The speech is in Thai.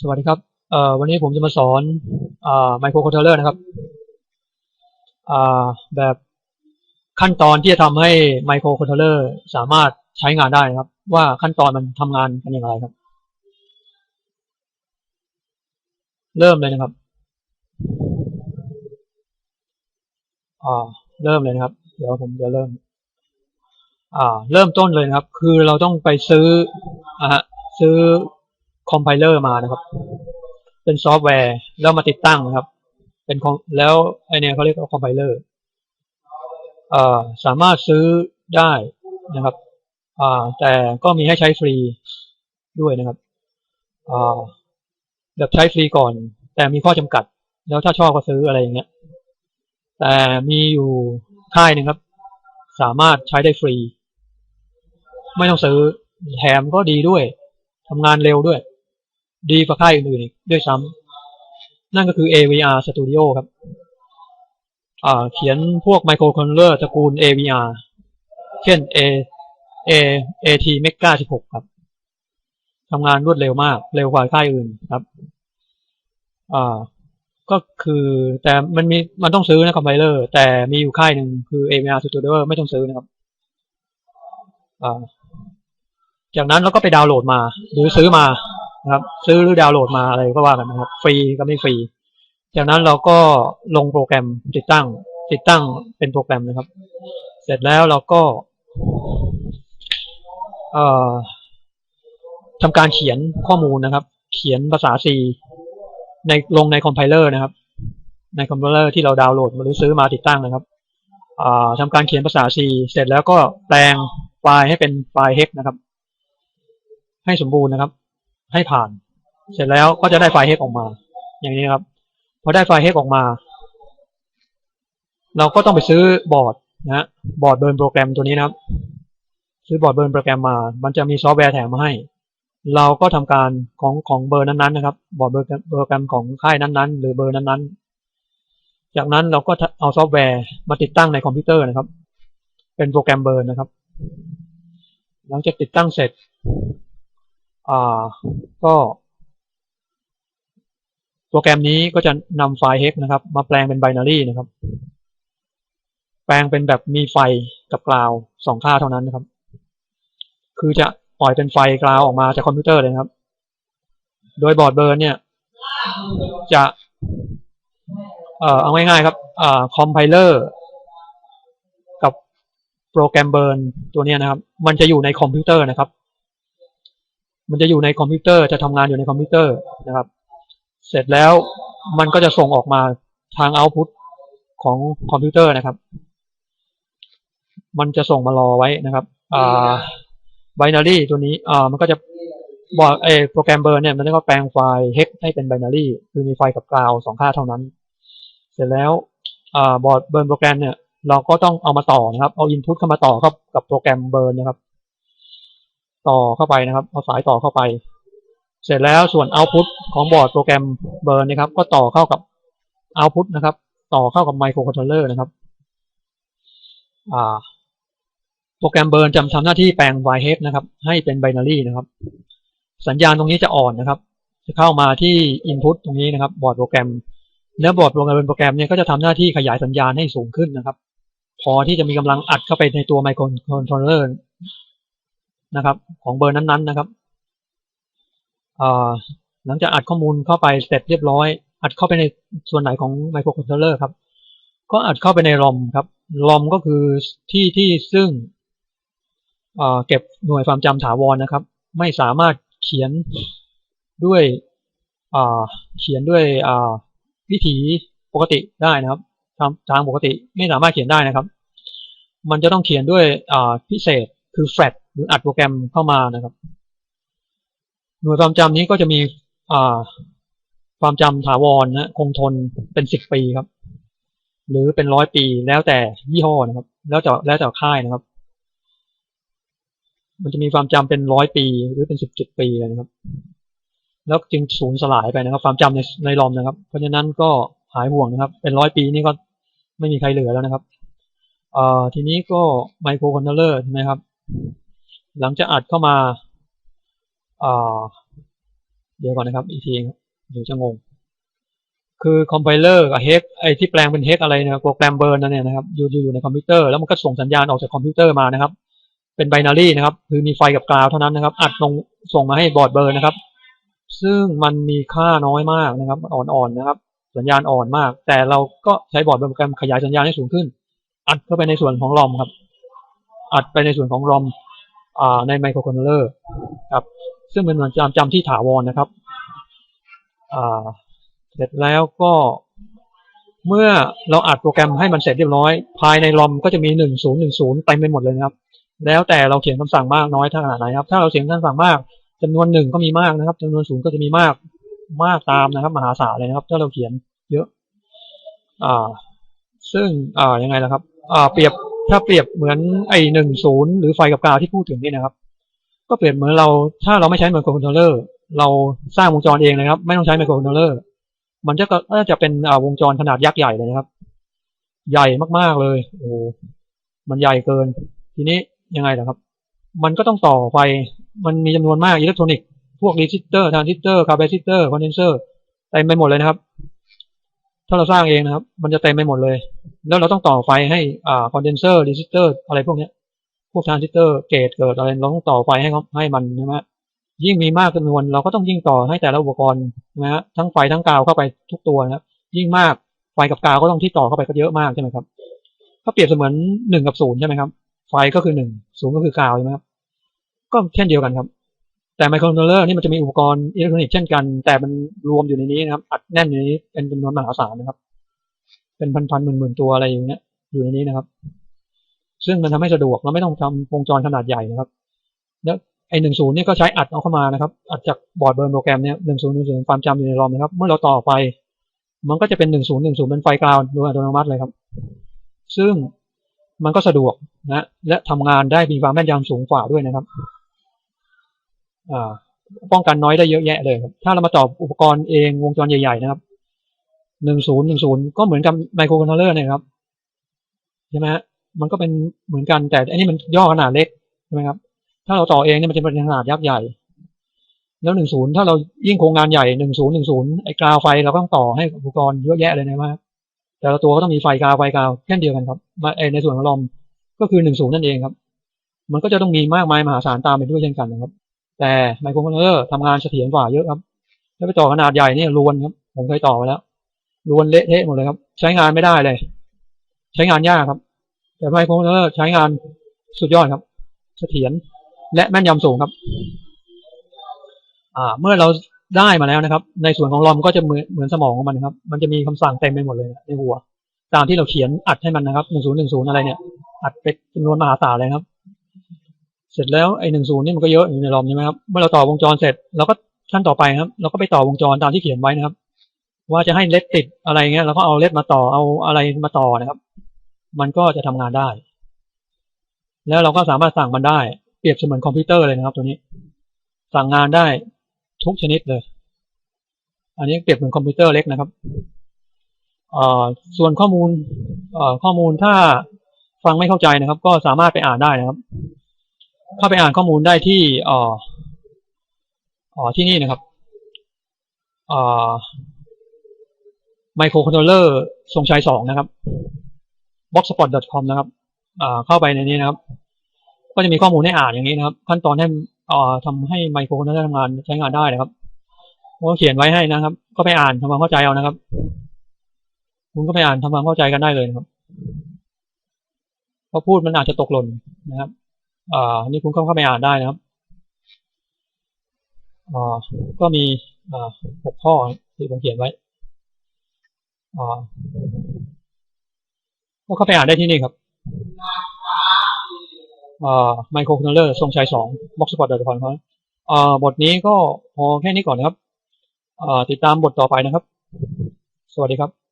สวัสดีครับ เอ่อ วันนี้ผมจะมาสอนอ่าไมโครคอนโทรลเลอร์นะครับ อ่า แบบขั้นตอนที่จะทำให้ไมโครคอนโทรลเลอร์สามารถใช้งานได้นะครับ ว่าขั้นตอนมันทำงานกันอย่างไรครับ เริ่มเลยนะครับ อ่า เริ่มเลยนะครับ เดี๋ยวผมจะเริ่ม อ่า เริ่มต้นเลยนะครับ คือเราต้องไปซื้ออ่าฮะซื้อ คอมไพเลอร์มานะครับ เป็นซอฟต์แวร์แล้วมาติดตั้งนะครับ เป็นของแล้วไอเนี่ยเขาเรียกว่าคอมไพเลอร์สามารถซื้อได้นะครับแต่ก็มีให้ใช้ฟรีด้วยนะครับแบบใช้ฟรีก่อน แต่มีข้อจำกัด แล้วถ้าชอบก็ซื้ออะไรอย่างเงี้ยแต่มีอยู่ค่ายหนึ่งครับ สามารถใช้ได้ฟรี ไม่ต้องซื้อแถมก็ดีด้วยทำงานเร็วด้วย ดีกว่าค่ายอื่นๆอีกด้วยซ้ำนั่นก็คือ AVR Studio ครับอ่าเขียนพวกไมโครคอนโทรลเลอร์ตระกูล AVR เช่น A A AT Mega 16 ครับทำงานรวดเร็วมาก เร็วกว่าค่ายอื่นครับอ่าก็คือแต่มันมีมันต้องซื้อนะคอมไพเลอร์แต่มีอยู่ค่ายหนึ่งคือ AVR Studio ไม่ต้องซื้อนะครับอ่าจากนั้นเราก็ไปดาวน์โหลดมา หรือซื้อมา นะครับ ซื้อหรือดาวน์โหลดมาอะไรก็ว่ากันนะครับ ฟรีก็ไม่ฟรี จากนั้นเราก็ลงโปรแกรมติดตั้ง ติดตั้งเป็นโปรแกรมนะครับ เสร็จแล้วเราก็เอ่อทำการเขียนข้อมูลนะครับ เขียนภาษา C ในลงในคอมไพเลอร์นะครับ ในคอมไพเลอร์ที่เราดาวน์โหลดหรือซื้อมาติดตั้งนะครับอ่าทำการเขียนภาษา C เสร็จแล้วก็แปลงไฟล์ให้เป็นไฟล์ hex นะครับ ให้สมบูรณ์นะครับ ให้ผ่าน เสร็จแล้วก็จะได้ไฟล์ hex ออกมา อย่างนี้ครับ พอได้ไฟล์ hex ออกมา เราก็ต้องไปซื้อบอร์ดนะฮะบอร์ดเบิร์นโปรแกรมตัวนี้นะครับ ซื้อบอร์ดเบิร์นโปรแกรมมา มันจะมีซอฟต์แวร์แถมมาให้ เราก็ทำการของของเบอร์นั้นๆนะครับ บอร์ดเบอร์โปรแกรมของค่ายนั้นๆ หรือเบอร์นั้นๆ จากนั้นเราก็เอาซอฟต์แวร์มาติดตั้งในคอมพิวเตอร์นะครับ เป็นโปรแกรมเบอร์นะครับ หลังจากติดตั้งเสร็จ อ่าก็โปรแกรมนี้ก็จะนำไฟล์ hex นะครับ มาแปลงเป็น binary นะครับ แปลงเป็นแบบมีไฟกับกราวสองค่าเท่านั้นนะครับ คือจะปล่อยเป็นไฟกราวออกมาจากคอมพิวเตอร์เลยครับ โดยบอร์ดเบิร์นเนี่ย จะเอ่อเอาง่ายๆครับอ่าคอมไพเลอร์กับโปรแกรมเบิร์นตัวนี้นะครับ มันจะอยู่ในคอมพิวเตอร์นะครับ มันจะอยู่ในคอมพิวเตอร์จะทำงานอยู่ในคอมพิวเตอร์นะครับ เสร็จแล้วมันก็จะส่งออกมาทางเอาต์พุตของคอมพิวเตอร์นะครับ มันจะส่งมารอไว้นะครับอ่า binary ตัวนี้อ่ามันก็จะบอกเอโปรแกรมเบอร์เนี่ยมันก็แปลงไฟล์ hex ให้เป็น binary คือมีไฟล์กับกราวสองค่าเท่านั้น เสร็จแล้วอ่าบอร์ดเบิร์นโปรแกรมเนี่ยเราก็ต้องเอามาต่อนะครับ เอา input เข้ามาต่อครับกับโปรแกรมเบิร์นนะครับ ต่อเข้าไปนะครับ เอาสายต่อเข้าไป เสร็จแล้วส่วน output ของบอร์ดโปรแกรมเบิร์นะครับ ก็ต่อเข้ากับ output นะครับ ต่อเข้ากับไมโครคอนโทรลเลอร์นะครับโปรแกรมเบิร์นจำทำหน้าที่แปลง y hex นะครับ ให้เป็น binary นะครับ สัญญาณตรงนี้จะอ่อนนะครับ จะเข้ามาที่ input ตรงนี้นะครับ บอร์ดโปรแกรม แล้วบอร์ดโปรแกรมโปรแกรมเนี่ยก็จะทำหน้าที่ขยายสัญญาณให้สูงขึ้นนะครับ พอที่จะมีกำลังอัดเข้าไปในตัวไมโครคอนโทรลเลอร์ นะครับ ของเบอร์นั้นๆนะครับหลังจากอัดข้อมูลเข้าไปเสร็จเรียบร้อย อัดเข้าไปในส่วนไหนของไมโครคอนโทรลเลอร์ครับ ก็อัดเข้าไปในรอมครับรอมก็คือที่ที่ซึ่งเก็บหน่วยความจำถาวรนะครับ ไม่สามารถเขียนด้วยเขียนด้วยวิธีปกติได้นะครับทางทางปกติไม่สามารถเขียนได้นะครับ มันจะต้องเขียนด้วยพิเศษคือแฟลตห รืออัดโปรแกรมเข้ามานะครับ หน่วยความจำนี้ก็จะมีความจำถาวรนะคงทนเป็นสิบปีครับ หรือเป็นร้อยปีแล้วแต่ยี่ห้อนะครับ แล้วแต่แล้วแต่ค่ายนะครับ มันจะมีความจำเป็นร้อยปีหรือเป็นสิบเจ็ดปีนะครับ แล้วจึงสูญสลายไปนะครับ ความจำในในรอมนะครับ เพราะฉะนั้นก็หายห่วงนะครับ เป็นร้อยปีนี่ก็ไม่มีใครเหลือแล้วนะครับเอ่อทีนี้ก็ไมโครคอนโทรลเลอร์ใช่ไหมครับ หลังจากอัดเข้ามาเดี๋ยวก่อนนะครับ อีกทีครับเดี๋ยวจะงง คือคอมไพเลอร์กับเฮกไอที่แปลงเป็นเฮกอะไรเนี่ยโปรแกรมเบิร์นนั่นเนี่ยนะครับอยู่อยู่ในคอมพิวเตอร์แล้วมันก็ส่งสัญญาณออกจากคอมพิวเตอร์มานะครับ เป็นไบนารีนะครับ คือมีไฟกับกราวเท่านั้นนะครับ อัดลงส่งมาให้บอร์ดเบิร์นนะครับ ซึ่งมันมีค่าน้อยมากนะครับอ่อนๆนะครับ สัญญาณอ่อนมาก แต่เราก็ใช้บอร์ดเบิร์นโปรแกรมขยายสัญญาณให้สูงขึ้น อัดเข้าไปในส่วนของรอมครับ อัดไปในส่วนของรอม ในไมโครคอนโทรลเลอร์ครับซึ่งเป็นหน่วยจำจำที่ถาวรนะครับเสร็จแล้วก็เมื่อเราอัดโปรแกรมให้มันเสร็จเรียบร้อย ภายในรอมก็จะมีหนึ่งศูนย์หนึ่งศูนย์เต็มไปหมดเลยนะครับ แล้วแต่เราเขียนคำสั่งมากน้อยเท่าขนาดไหนครับ ถ้าเราเขียนคำสั่งมากจำนวนหนึ่งก็มีมากนะครับจำนวนศูนย์ก็จะมีมากมากตามนะครับ มหาศาลเลยนะครับ ถ้าเราเขียนเยอะ อ่า ซึ่งอ่ายังไงล่ะครับ อ่า เปรียบ ถ้าเปรียบเหมือนไอหนึ่งศูนย์หรือไฟกับกาวที่พูดถึงนี่นะครับ ก็เปรียบเหมือนเราถ้าเราไม่ใช้ไมโครคอนโทรลเลอร์เราสร้างวงจรเองนะครับ ไม่ต้องใช้ไมโครคอนโทรลเลอร์มันจะก็จะเป็นวงจรขนาดยักษ์ใหญ่เลยนะครับ ใหญ่มากๆเลยโอ้มันใหญ่เกิน ทีนี้ยังไงล่ะครับ มันก็ต้องต่อไฟมันมีจำนวนมากอิเล็กทรอนิกส์พวกรีซิสเตอร์ทรานซิสเตอร์คาปาซิเตอร์คอนเดนเซอร์เต็มไปหมดเลยนะครับ ถ้าเราสร้างเองนะครับ มันจะเต็มไปหมดเลย แล้วเราต้องต่อไฟให้อ่าคอนเดนเซอร์รีซิสเตอร์อะไรพวกเนี้ย พวกทรานซิสเตอร์เกตเกิดอะไรเราต้องต่อไฟให้เขาให้มันใช่ไหมยิ่งมีมากจำนวนเราก็ต้องยิ่งต่อให้แต่ละอุปกรณ์นะฮะทั้งไฟทั้งกาวเข้าไปทุกตัวนะครับยิ่งมากไฟกับกาวก็ต้องที่ต่อเข้าไปก็เยอะมากใช่ไหมครับก็เปรียบเสมือนหนึ่งกับศูนย์ใช่ไหมครับไฟก็คือหนึ่งศูนย์ก็คือกาวใช่ไหมครับก็เช่นเดียวกันครับ แต่ไมโครคอนโทรลเลอร์นี่มันจะมีอุปกรณ์อิเล็กทรอนิกส์เช่นกัน แต่มันรวมอยู่ในนี้นะครับ อัดแน่นอยู่ในนี้เป็นจำนวนมหาศาลนะครับ เป็นพันๆหมื่นๆตัวอะไรอย่างเงี้ย อยู่ในนี้นะครับ ซึ่งมันทำให้สะดวกเราไม่ต้องทำวงจรขนาดใหญ่นะครับ แล้วไอหนึ่งศูนย์นี่ก็ใช้อัดเอาเข้ามานะครับ อัดจากบอร์ดเบิร์นโปรแกรมเนี่ยหนึ่งศูนย์หนึ่งศูนย์ความจำอยู่ในรอมนะครับ เมื่อเราต่อไฟมันก็จะเป็นหนึ่งศูนย์หนึ่งศูนย์เป็นไฟกราวโดยอัตโนมัติเลยครับ ซึ่งมันก็สะดวกนะ และทำงานได้มีความแม่นยำสูงกว่าด้วยนะครับ ป้องกันน้อยได้เยอะแยะเลยครับ ถ้าเรามาต่ออุปกรณ์เองวงจรใหญ่ๆนะครับหนึ่งศูนย์หนึ่งศูนย์ก็เหมือนกับไมโครคอนโทรลเลอร์เนี่ยครับใช่ไหมฮะมันก็เป็นเหมือนกันแต่อันนี้มันย่อขนาดเล็กใช่ไหมครับ ถ้าเราต่อเองเนี่ยมันจะเป็นขนาดยักษ์ใหญ่ แล้วหนึ่งศูนย์ถ้าเรายิ่งโครงงานใหญ่หนึ่งศูนย์หนึ่งศูนย์ไอ้กราวไฟเราก็ต้องต่อให้อุปกรณ์เยอะแยะเลยนะครับแต่ละตัวก็ต้องมีไฟกราวไฟกราวเช่นเดียวกันครับในส่วนของลอมก็คือหนึ่งศูนย์นั่นเองครับ มันก็จะต้องมีมากมายมหาศาลตามไปด้วยเช่นกันนะครับ แต่ไมโครคอนโทรลเลอร์ทำงานเสถียรกว่าเยอะครับ แล้วไปต่อขนาดใหญ่เนี่ยรวนครับ ผมเคยต่อไปแล้วรวนเละเทะหมดเลยครับ ใช้งานไม่ได้เลย ใช้งานยากครับ แต่ไมโครคอนโทรลเลอร์ใช้งานสุดยอดครับ เสถียรและแม่นยำสูงครับ อ่า เมื่อเราได้มาแล้วนะครับ ในส่วนของลอมก็จะเหมือนเหมือนสมองของมันนะครับ มันจะมีคำสั่งเต็มไปหมดเลยในหัว ตามที่เราเขียนอัดให้มันนะครับหนึ่งศูนย์หนึ่งศูนย์อะไรเนี่ย อัดเป็นจำนวนมหาศาลเลยครับ เสร็จแล้วไอ้หนึ่งศูนย์นี่มันก็เยอะอยู่ในลอมใช่ไหมครับ เมื่อเราต่อวงจรเสร็จเราก็ขั้นต่อไปครับ เราก็ไปต่อวงจรตามที่เขียนไว้นะครับ ว่าจะให้เล็ดติดอะไรเงี้ยเราก็เอาเล็ดมาต่อเอาอะไรมาต่อนะครับ มันก็จะทำงานได้ แล้วเราก็สามารถสั่งมันได้ เปรียบเสมือนคอมพิวเตอร์เลยนะครับ ตัวนี้ สั่งงานได้ทุกชนิดเลย อันนี้เปรียบเหมือนคอมพิวเตอร์เล็กนะครับส่วนข้อมูลข้อมูลถ้าฟังไม่เข้าใจนะครับ ก็สามารถไปอ่านได้นะครับ เข้าไปอ่านข้อมูลได้ที่อ่ออ๋อที่นี่นะครับอ่าไมโครคอนโทรลเลอร์ทรงชัยสองนะครับ boxspot.com นะครับอ่าเข้าไปในนี้นะครับ ก็จะมีข้อมูลให้อ่านอย่างนี้นะครับ ขั้นตอนให้อ่าทำให้ไมโครคอนโทรลเลอร์ทำงานใช้งานได้นะครับผมก็เขียนไว้ให้นะครับ ก็ไปอ่านทำความเข้าใจเอานะครับ คุณก็ไปอ่านทำความเข้าใจกันได้เลยนะครับพอพูดมันอาจจะตกหล่นนะครับ อ่านี่คุณก็เข้าไปอ่านได้นะครับอ่าก็มีอ่าหกข้อที่ผมเขียนไว้อ่าก็เข้าไปอ่านได้ที่นี่ครับอ่าไมโครคอนโทรลเลอร์ทรงชัยสองบ็อกซ์สปอร์ตเดอร์คอนครับอ่าบทนี้ก็พอแค่นี้ก่อนนะครับอ่าติดตามบทต่อไปนะครับ สวัสดีครับ